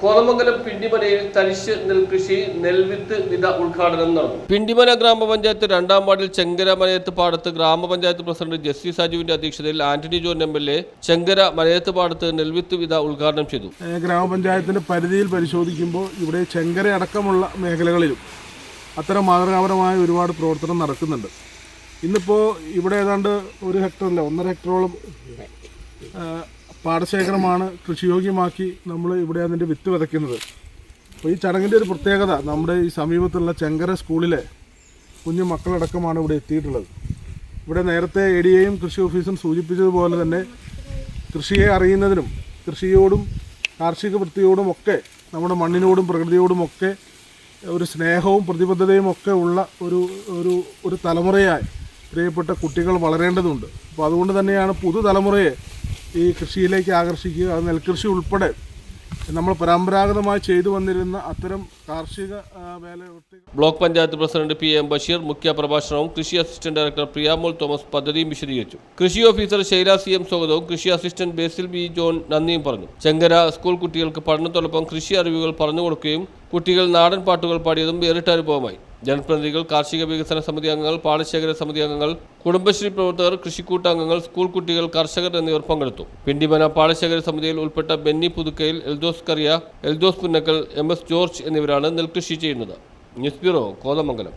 Kothamangalam പിണ്ടിമനയിൽ തരിശ് നെൽകൃഷി നെൽവിത്ത് വിത ഉദ്ഘാടനം നടന്നു. പിണ്ടിമന ഗ്രാമപഞ്ചായത്ത് രണ്ടാം വാർഡിൽ ചെങ്കര മലയത്ത് പാടത്ത് ഗ്രാമപഞ്ചായത്ത് പ്രസിഡന്റ് ജസ്റ്റിസ് സാജുവിന്റെ അധ്യക്ഷതയിൽ Antony John M L A Chengara Malayath പാടത്ത് നെൽവിത്ത് വിത ഉദ്ഘാടനം ചെയ്തു. ഗ്രാമപഞ്ചായത്തിന്റെ പരിധിയിൽ പരിശോധിക്കുമ്പോൾ ഇവിടെ ചെങ്കര അടക്കമുള്ള മേഖലകളിലും അത്തരം മാതൃകാപരമായ ഒരുപാട് പ്രവർത്തനം നടക്കുന്നുണ്ട്. ഇന്നിപ്പോൾ ഇവിടെ ഏതാണ്ട് ഒരു ഹെക്ടറല്ല ഒന്നര ഹെക്ടറോളം പാടശേഖരമാണ് കൃഷിയോഗ്യമാക്കി നമ്മൾ ഇവിടെ അതിന്റെ വിത്ത് വിതയ്ക്കുന്നത്. അപ്പോൾ ഈ ചടങ്ങിന്റെ ഒരു പ്രത്യേകത നമ്മുടെ ഈ സമീപത്തുള്ള ചെങ്കര സ്കൂളിലെ കുഞ്ഞു മക്കളടക്കമാണ് ഇവിടെ എത്തിയിട്ടുള്ളത്. ഇവിടെ നേരത്തെ എ ഡി എയും കൃഷി ഓഫീസും സൂചിപ്പിച്ചതുപോലെ തന്നെ കൃഷിയെ അറിയുന്നതിനും കൃഷിയോടും കാർഷിക വൃത്തിയോടും ഒക്കെ നമ്മുടെ മണ്ണിനോടും പ്രകൃതിയോടും ഒക്കെ ഒരു സ്നേഹവും പ്രതിബദ്ധതയും ഒക്കെ ഉള്ള ഒരു ഒരു ഒരു തലമുറയായി പ്രിയപ്പെട്ട കുട്ടികൾ വളരേണ്ടതുണ്ട്. അപ്പോൾ അതുകൊണ്ട് തന്നെയാണ് പുതുതലമുറയെ ഈ കൃഷിയിലേക്ക് ആകർഷിക്കുക അത് നെൽകൃഷി ഉൾപ്പെടെ നമ്മൾ പരമ്പരാഗതമായി ചെയ്തു വന്നിരുന്ന അത്തരം കാർഷിക വേല block panchayat president P M Basheer മുഖ്യ പ്രഭാഷണവും കൃഷി അസിസ്റ്റന്റ് ഡയറക്ടർ പ്രിയാമോൾ തോമസ് പദ്ധതിയും വിശദീകരിച്ചു. കൃഷി ഓഫീസർ ശൈല സി എം സ്വാഗതവും കൃഷി അസിസ്റ്റന്റ് ബേസിൽ ബി ജോൺ നന്ദിയും പറഞ്ഞു. ചെങ്കര സ്കൂൾ കുട്ടികൾക്ക് പഠനത്തോടൊപ്പം കൃഷി അറിവുകൾ പറഞ്ഞു കൊടുക്കുകയും കുട്ടികൾ നാടൻ പാട്ടുകൾ പാടിയതും വേറിട്ട അനുഭവമായി. ജനപ്രതിനിധികൾ കാർഷിക വികസന സമിതി അംഗങ്ങൾ പാടശേഖര സമിതി അംഗങ്ങൾ കുടുംബശ്രീ പ്രവർത്തകർ കൃഷിക്കൂട്ടംഗങ്ങൾ സ്കൂൾ കുട്ടികൾ കർഷകർ എന്നിവർ പങ്കെടുത്തു. പിണ്ടിമന പാടശേഖര സമിതിയിൽ ഉൾപ്പെട്ട ബെന്നി പുതുക്കയിൽ എൽദോസ് കറിയ Eldhose Punnakkal M S George എന്നിവരാണ് നെൽകൃഷി ചെയ്യുന്നത്. News bureau Kothamangalam.